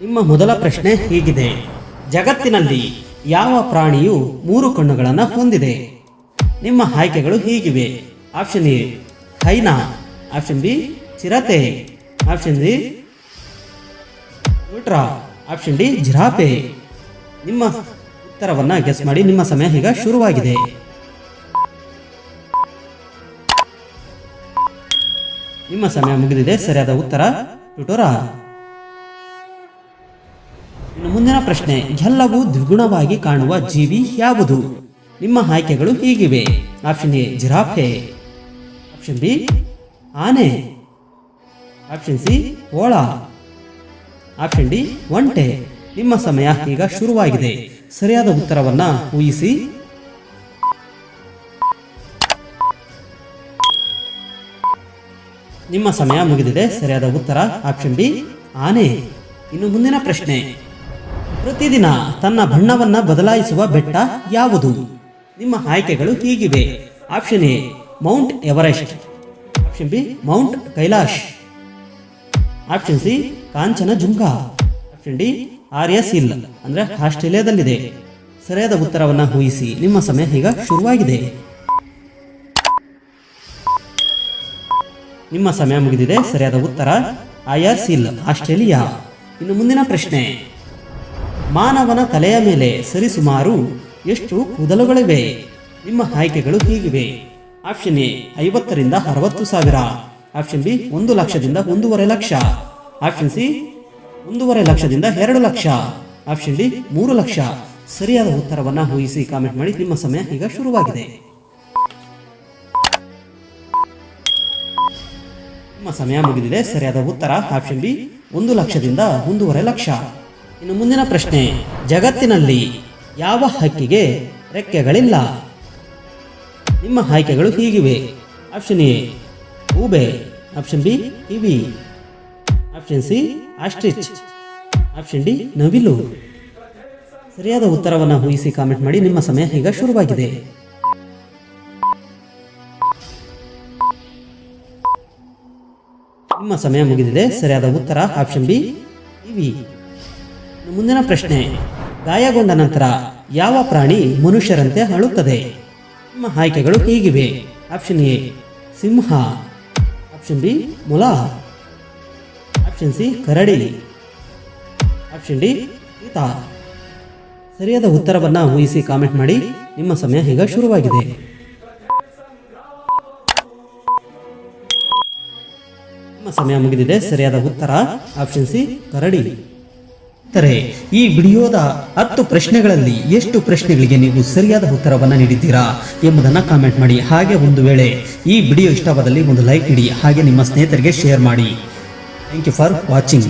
ನಿಮ್ಮ ಮೊದಲ ಪ್ರಶ್ನೆ ಹೀಗಿದೆ. ಜಗತ್ತಿನಲ್ಲಿ ಯಾವ ಪ್ರಾಣಿಯು ಮೂರು ಕಣ್ಣುಗಳನ್ನು ಹೊಂದಿದೆ? ನಿಮ್ಮ ಆಯ್ಕೆಗಳು ಹೀಗಿವೆ. Option A, hyena. Option B, ಚಿರತೆ. ಆಪ್ಷನ್ ಸಿ, ಉಲ್ಟ್ರಾ. ಆಪ್ಷನ್ ಡಿ ಜಿರಾಪೆ ನಿಮ್ಮ ಉತ್ತರವನ್ನು ಗೆಸ್ ಮಾಡಿ, ನಿಮ್ಮ ಸಮಯ ಈಗ ಶುರುವಾಗಿದೆ. ನಿಮ್ಮ ಸಮಯ ಮುಗಿದಿದೆ. ಸರಿಯಾದ ಉತ್ತರ ಟುಟೋರಾ ಇನ್ನು ಮುಂದಿನ ಪ್ರಶ್ನೆ ಎಲ್ಲವೂ ದ್ವಿಗುಣವಾಗಿ ಕಾಣುವ ಜೀವಿ ಯಾವುದು? ನಿಮ್ಮ ಆಯ್ಕೆಗಳು ಹೀಗಿವೆ. Option A, giraffe. Option B, ಆನೆ. ಆಪ್ಷನ್ ಸಿ, ಓಳ. ಆಪ್ಷನ್ ಡಿ, ಒಂಟೆ. ನಿಮ್ಮ ಸಮಯ ಈಗ ಶುರುವಾಗಿದೆ. ಸರಿಯಾದ ಉತ್ತರವನ್ನ ಊಹಿಸಿ. ನಿಮ್ಮ ಸಮಯ ಮುಗಿದಿದೆ. ಸರಿಯಾದ ಉತ್ತರ, ಆಪ್ಷನ್ ಬಿ, ಆನೆ. ಇನ್ನು ಮುಂದಿನ ಪ್ರಶ್ನೆ ಪ್ರತಿದಿನ ತನ್ನ ಬಣ್ಣವನ್ನ ಬದಲಾಯಿಸುವ ಬೆಟ್ಟ ಯಾವುದು? ನಿಮ್ಮ ಆಯ್ಕೆಗಳು ಹೀಗಿವೆ. Option A, Mount Everest. Option B, Mount Kailash. Option C Kanchenjunga option D ಆರ್ಯ ಸಿಲ್ ಅಂದ್ರೆ ಆಸ್ಟ್ರೇಲಿಯಾದಲ್ಲಿದೆ. ಸರಿಯಾದ ಉತ್ತರವನ್ನ ಊಹಿಸಿ. ನಿಮ್ಮ ಸಮಯ ಈಗ ಶುರುವಾಗಿದೆ. ನಿಮ್ಮ ಸಮಯ ಮುಗಿದಿದೆ. ಸರಿಯಾದ ಉತ್ತರ ಆಯರ್ ಸಿಲ್ ಆಸ್ಟ್ರೇಲಿಯಾ. ಇನ್ನು ಮುಂದಿನ ಪ್ರಶ್ನೆ. ಮಾನವನ ತಲೆಯ ಮೇಲೆ ಸರಿಸುಮಾರು ಎಷ್ಟು ಕೂದಲುಗಳಿವೆ? ನಿಮ್ಮ ಆಯ್ಕೆಗಳು ಹೀಗಿವೆ. ಆಪ್ಷನ್ ಎ, ಐವತ್ತರಿಂದ ಅರವತ್ತು ಸಾವಿರ. ಆಪ್ಷನ್ ಬಿ, ಒಂದು ಲಕ್ಷದಿಂದ ಒಂದೂವರೆ ಲಕ್ಷ. ಆಪ್ಷನ್ ಸಿ, ಒಂದೂವರೆ ಲಕ್ಷದಿಂದ ಎರಡು ಲಕ್ಷ. ಆಪ್ಷನ್ ಡಿ, ಮೂರು ಲಕ್ಷ. ಸರಿಯಾದ ಉತ್ತರವನ್ನು ಊಹಿಸಿ ಕಾಮೆಂಟ್ ಮಾಡಿ. ನಿಮ್ಮ ಸಮಯ ಈಗ ಶುರುವಾಗಿದೆ. ನಿಮ್ಮ ಸಮಯ ಮುಗಿದಿದೆ. ಸರಿಯಾದ ಉತ್ತರ ಆಪ್ಷನ್ ಬಿ, ಒಂದು ಲಕ್ಷದಿಂದ ಒಂದೂವರೆ ಲಕ್ಷ. ಇನ್ನು ಮುಂದಿನ ಪ್ರಶ್ನೆ, ಜಗತ್ತಿನಲ್ಲಿ ಯಾವ ಹಕ್ಕಿಗೆ ರೆಕ್ಕೆಗಳಿಲ್ಲ? ನಿಮ್ಮ ಆಯ್ಕೆಗಳು ಹೀಗಿವೆ. ಆಪ್ಷನ್ ಎ, ಊಬೆ. Option B EV option C, ostrich. Option D, ನವಿಲು. ಸರಿಯಾದ ಉತ್ತರವನ್ನು ಊಹಿಸಿ ಕಾಮೆಂಟ್ ಮಾಡಿ, ನಿಮ್ಮ ಸಮಯ ಈಗ ಶುರುವಾಗಿದೆ. ನಿಮ್ಮ ಸಮಯ ಮುಗಿದಿದೆ. ಸರಿಯಾದ ಉತ್ತರ, ಆಪ್ಷನ್ ಬಿ ಇವಿ ಮುಂದಿನ ಪ್ರಶ್ನೆ, ಗಾಯಗೊಂಡ ನಂತರ ಯಾವ ಪ್ರಾಣಿ ಮನುಷ್ಯರಂತೆ ಅಳುತ್ತದೆ? ನಿಮ್ಮ ಆಯ್ಕೆಗಳು ಹೀಗಿವೆ. ಆಪ್ಷನ್ ಎ, ಸಿಂಹ. ಆಪ್ಷನ್ ಬಿ, ಮೊಲ. ಆಪ್ಷನ್ ಸಿ, ಕರಡಿ. ಆಪ್ಷನ್ ಡಿ ಈತ ಸರಿಯಾದ ಉತ್ತರವನ್ನು ಊಹಿಸಿ ಕಾಮೆಂಟ್ ಮಾಡಿ. ನಿಮ್ಮ ಸಮಯ ಈಗ ಶುರುವಾಗಿದೆ. ನಿಮ್ಮ ಸಮಯ ಮುಗಿದಿದೆ. ಸರಿಯಾದ ಉತ್ತರ, ಆಪ್ಷನ್ ಸಿ, ಕರಡಿ. ಇತರೆ ಈ ವಿಡಿಯೋದ ಹತ್ತು ಪ್ರಶ್ನೆಗಳಲ್ಲಿ ಎಷ್ಟು ಪ್ರಶ್ನೆಗಳಿಗೆ ನೀವು ಸರಿಯಾದ ಉತ್ತರವನ್ನು ನೀಡಿದ್ದೀರಾ ಎಂಬುದನ್ನು ಕಾಮೆಂಟ್ ಮಾಡಿ. ಹಾಗೆ ಒಂದು ವೇಳೆ ಈ ವಿಡಿಯೋ ಇಷ್ಟವಾದಲ್ಲಿ ಒಂದು ಲೈಕ್ ನೀಡಿ ಹಾಗೆ ನಿಮ್ಮ ಸ್ನೇಹಿತರಿಗೆ ಶೇರ್ ಮಾಡಿ. Thank you for watching